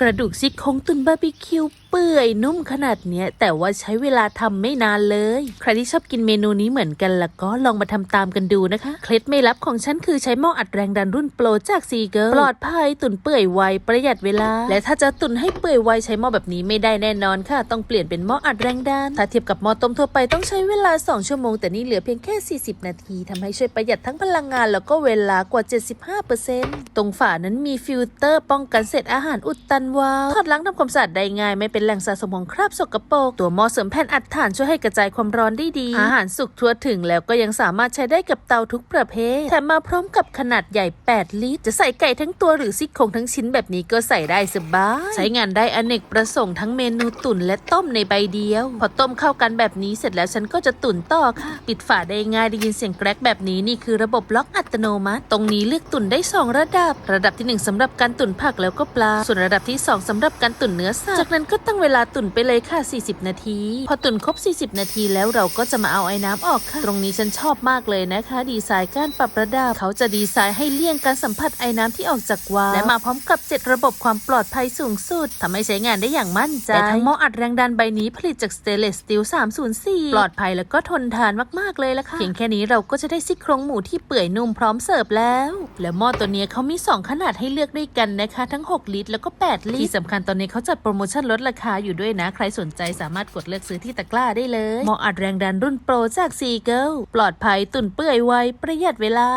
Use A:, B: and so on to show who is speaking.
A: กระดูกซี่โครงตุนบาร์บีคิวเปื่อยนุ่มขนาดเนี้ย แต่ว่าใช้เวลาทำไม่นานเลย ใครที่ชอบกินเมนูนี้เหมือนกันแล้วก็ลองมาทำตามกันดูนะคะ เคล็ดไม่ลับของฉันคือใช้หม้ออัดแรงดันรุ่นโปรจากซีเกิลปลอดภัยตุนเปื่อยไวประหยัดเวลา และถ้าจะตุนให้เปื่อยไวใช้หม้อแบบนี้ไม่ได้แน่นอนค่ะ ต้องเปลี่ยนเป็นหม้ออัดแรงดันถ้าเทียบกับหม้อต้มทั่วไปต้องใช้เวลา 2 ชั่วโมง แต่นี่เหลือเพียงแค่ 40 นาทีทำให้ช่วยประหยัดทั้งพลังงาน แล้วก็เวลากว่า 75%ตรงฝานั้นมีฟิลเตอร์ป้องกันเศษอาหารอุดตันวาถอดล้างทำความสะอาดได้ง่ายไม่เป็นแหล่งสะสมของคราบสกปรกตัวหม้อเสริมแผ่นอัดถ่านช่วยให้กระจายความร้อนได้ดี อาหารสุกทั่วถึงแล้วก็ยังสามารถใช้ได้กับเตาทุกประเภทแถมมาพร้อมกับขนาดใหญ่ 8 ลิตร จะใส่ไก่ทั้งตัวหรือซี่โครงทั้งชิ้นแบบนี้ก็ใส่ได้สบายใช้งานได้อเนกประสงค์ทั้งเมนูตุ๋นและต้มในใบเดียว พอต้มเข้ากันแบบนี้เสร็จแล้วฉันก็จะตุ๋นต่อค่ะ ปิดฝาได้ง่ายได้ยินเสียงแกรกแบบนี้นี่คือระบบล็อกอัตโนมัติ ตรงนี้เลือกตุ๋นได้ 2 ระดับ ระดับทีหนึ่1สำหรับการตุ๋นผักแล้วก็ปลาส่วนระดับที่2สำหรับการตุ๋นเนื้อสัตว์ จากนั้นก็ตั้งเวลาตุ๋นไปเลยค่ะ 40 นาที พอตุ๋นครบ 40 นาทีแล้วเราก็จะมาเอาไอ้น้ำออกค่ะ ตรงนี้ฉันชอบมากเลยนะคะ ดีไซน์การปรับระดับ เขาจะดีไซน์ให้เลี่ยงการสัมผัสไอ้น้ำที่ออกจากวาล์วและมาพร้อมกับ 7 ระบบความปลอดภัยสูงสุดทำให้ใช้งานได้อย่างมั่นใจและทั้งหม้ออัดแรงดันใบนี้ผลิตจากสเตเลสสตีล304 ปลอดภัยแล้วก็ทนทานมากๆเลยละค่ะเพียงแค่นี้เราก็จะได้ซี่โครงหมูที่เปื่อยนุ่มพร้อมเสิร์ฟแล้ว และหม้อตัวนี้เขามี 2 ขนาดให้เลือกด้วยกันนะคะ ทั้ง 6 ลิตรแล้วก็ 8ลิตรที่สำคัญตอนนี้เขาจัดโปรโมชั่นลดราคาอยู่ด้วยนะ ใครสนใจสามารถกดเลือกซื้อที่ตะกร้าได้เลยหม้ออัดแรงดันรุ่นโปรจากซีเกิลปลอดภัยตุ่นเปื่อยไวประหยัดเวลา